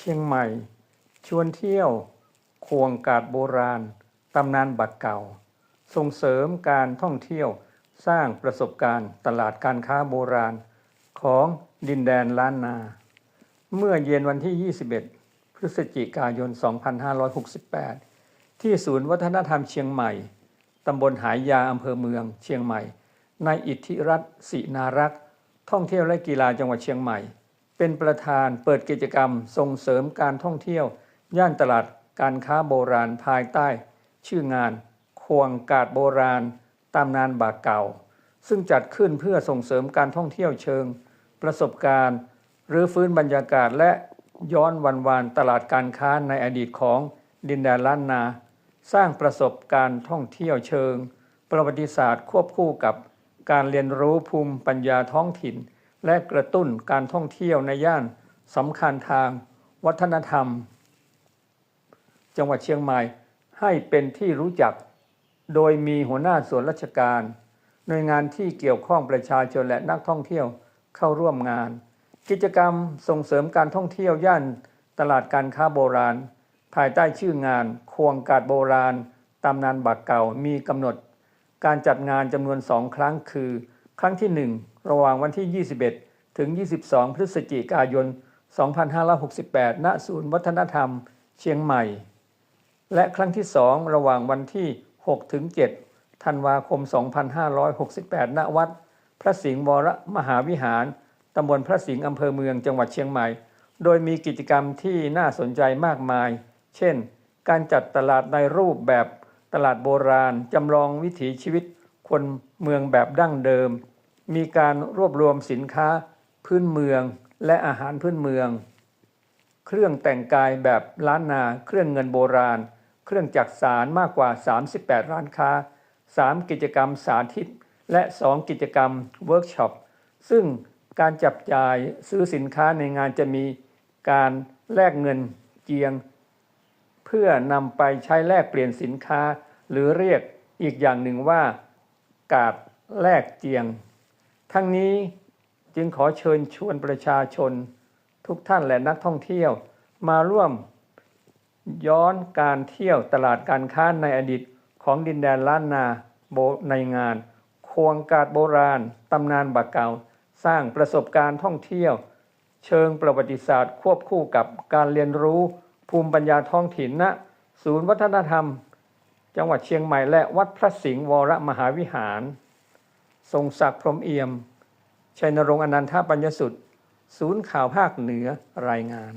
ชียงใหม่ ชวนเที่ยว ควงกาดโบราณ ตำนานบัตรเก่า ส่งเสริมการท่องเที่ยวสร้างประสบการณ์ตลาดการค้าโบราณของดินแดนล้านนา เมื่อเย็นวันที่ 21 พฤศจิกายน 2568 ที่ศูนย์วัฒนธรรมเชียงใหม่ ตำบลหายาอำเภอเมืองเชียงใหม่ในอิทธิรัตน์ศินารักษ์ท่องเที่ยวและกีฬาจังหวัดเชียงใหม่ เป็นประธานเปิดกิจกรรมส่งเสริมการท่องเที่ยว ย่านตลาดการค้าโบราณภายใต้ ชื่องาน ควงกาดโบราณ ตามนานบากเก่า ซึ่งจัดขึ้นเพื่อส่งเสริมการท่องเที่ยวเชิง ประสบการณ์ หรือฟื้นบรรยากาศและย้อนวันวานตลาดการค้าในอดีตของดินแดนล้านนา สร้างประสบการณ์ท่องเที่ยวเชิง ประวัติศาสตร์ควบคู่กับการเรียนรู้ภูมิปัญญาท้องถิ่น และกระตุ้นการท่องเที่ยวในย่านสำคัญทางวัฒนธรรม จังหวัดเชียงใหม่ให้เป็นที่รู้จัก โดยมีหัวหน้าส่วนราชการ หน่วยงานที่เกี่ยวข้องประชาชนและนักท่องเที่ยวเข้าร่วมงาน กิจกรรมส่งเสริมการท่องเที่ยวย่านตลาดการค้าโบราณ ภายใต้ชื่องาน ควงกาดโบราณตำนานบักเก่ามีกำหนด การจัดงานจำนวนสองครั้งคือ ครั้งที่1 ระหว่างวันที่ 21 ถึง 22 พฤศจิกายน 2568 ณ ศูนย์วัฒนธรรม เชียงใหม่ และครั้งที่ 2 ระหว่างวันที่ 6 ถึง 7 ธันวาคม 2568 ณ วัด พระสิงห์วรมหาวิหาร ตำบลพระสิงห์อำเภอเมือง จังหวัดเชียงใหม่ โดยมีกิจกรรมที่น่าสนใจมากมาย เช่น การจัดตลาดในรูปแบบตลาดโบราณ จำลองวิถีชีวิตคนเมืองแบบดั้งเดิม มีการรวบรวมสินค้าพื้นเมืองและอาหารพื้นเมือง เครื่องแต่งกายแบบล้านนา เครื่องเงินโบราณ เครื่องจักสารมากกว่า 38 ร้านค้า 3 กิจกรรมสาธิต และ 2 กิจกรรมเวิร์กช็อป ซึ่งการจับจ่ายซื้อสินค้าในงานจะมีการแลกเงินเจียง เพื่อนำไปใช้แลกเปลี่ยนสินค้า หรือเรียกอีกอย่างหนึ่งว่า กาดแลกเจียง ทั้งนี้จึงขอเชิญชวนประชาชน ทุกท่านและนักท่องเที่ยว มาร่วมย้อนการเที่ยวตลาดการค้าในอดีตของดินแดนล้านนาโบในงาน ควงกาดโบราณตำนานบักเก่าสร้างประสบการณ์ท่องเที่ยว เชิงประวัติศาสตร์ ควบคู่กับการเรียนรู้ภูมิปัญญาท้องถิ่นณศูนย์วัฒนธรรม จังหวัดเชียงใหม่และวัดพระสิงห์วรมหาวิหาร ทรงศักดิ์พรมเอี่ยม ชัยนรงค์อนันทปัญญสุดศูนย์ข่าวภาคเหนือรายงาน